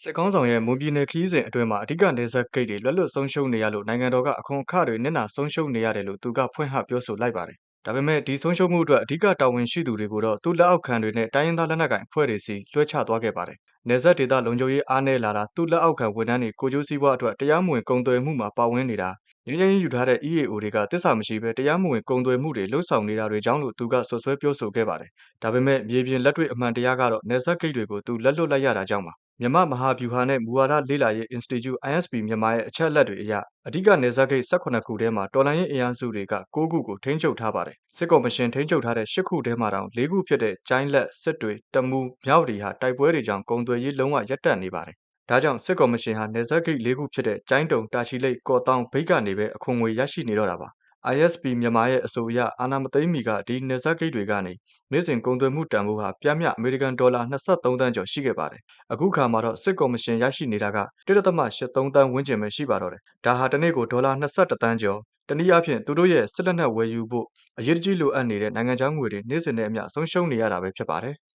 စစ်ကောင်းဆောင်ရဲ့မွန်ပြည်နယ်ခရီးစဉ်အတွင်းမှာအဓိကနေဆက်ဂိတ်တွေလွတ်လွတ်ဆုံးရှုံးနေရလို့နိုင်ငံတော်ကအခွန်အခတွေနစ်နာဆုံးရှုံးနေရတယ်လို့သူကဖွင့်ဟပြောဆိုလိုက်ပါတယ်။ဒါပေမဲ့ဒီဆုံးရှုံးမှုအတွက်အဓိကတာဝန်ရှိသူတွေကိုတော့သူ့လက်အောက်ခံတွေနဲ့တိုင်းရင်းသားလက်နက်ကိုင်အဖွဲ့တွေစီလွှဲချသွားခဲ့ပါတယ်။နေဆက်ဒေသလုံခြုံရေးအားနည်းလာတာသူ့လက်အောက်ခံဝန်ထမ်းတွေကိုကျိုးစည်းပွားအတွက်တရားမဝင်ကုန်သွယ်မှုမှာပါဝင်နေတာငင်းငင်းယူထားတဲ့ EAO တွေကတစ္ဆာမရှိဘဲတရားမဝင်ကုန်သွယ်မှုတွေလှုပ်ဆောင်နေတာတွေကြောင့်လို့သူကဆွဆွဲပြောဆိုခဲ့ပါတယ်။ဒါပေမဲ့မြေပြင်လက်တွေ့အမှန်တရားကတော့နေဆက်ဂိတ်တွေကိုသူလက်လွတ်လိုက်ရတာကြောင့်ပါ။ မြန်မာမဟာဗျူဟာနဲ့မူဝါဒလေ့လာရေး Institute ISP မြန်မာရဲ့အချက်အလက်တွေအရအဓိကနေဆက်ဂိတ်18ခုထဲမှာတော်လိုင်းရေးအင်အားစုတွေက9ခုကိုထိန်းချုပ်ထားပါတယ်။စစ်ကော်မရှင်ထိန်းချုပ်ထားတဲ့10ခုထဲမှာတောင်4ခုဖြစ်တဲ့ကျိုင်းလက်စစ်တွေတမူမြောက်ဒီဟာတိုက်ပွဲတွေကြောင့်ကုန်သွယ်ရေးလုံးဝရပ်တန့်နေပါတယ်။ဒါကြောင့်စစ်ကော်မရှင်ဟာနေဆက်ဂိတ်၄ခုဖြစ်တဲ့ကျိုင်းတုံတာချီလိတ်ကော့တောင်းဘိတ်ကနေပဲအခွန်ငွေရရှိနေတော့တာပါ။ ISP မြန်မာရဲ့အဆိုအရအာနာမသိမ့်မီကဒီနေဆက်ဂိတ်တွေကနေနေ့စဉ်ကုန်သွယ်မှုတန်ဖိုးဟာပြမ်းမြအမေရိကန်ဒေါ်လာ23တန်းကျော်ရှိခဲ့ပါတယ်။အခုခါမှာတော့စစ်ကော်မရှင်ရရှိနေတာက1.83တန်းဝန်းကျင်ပဲရှိပါတော့တယ်။ဒါဟာတစ်နေ့ကိုဒေါ်လာ22တန်းကျော်တနည်းအားဖြင့်သူတို့ရဲ့စစ်လက်နက်ဝယ်ယူဖို့အရေးတကြီးလိုအပ်နေတဲ့နိုင်ငံခြားငွေတွေနေ့စဉ်နဲ့အမျှဆုံးရှုံးနေရတာပဲဖြစ်ပါတယ်။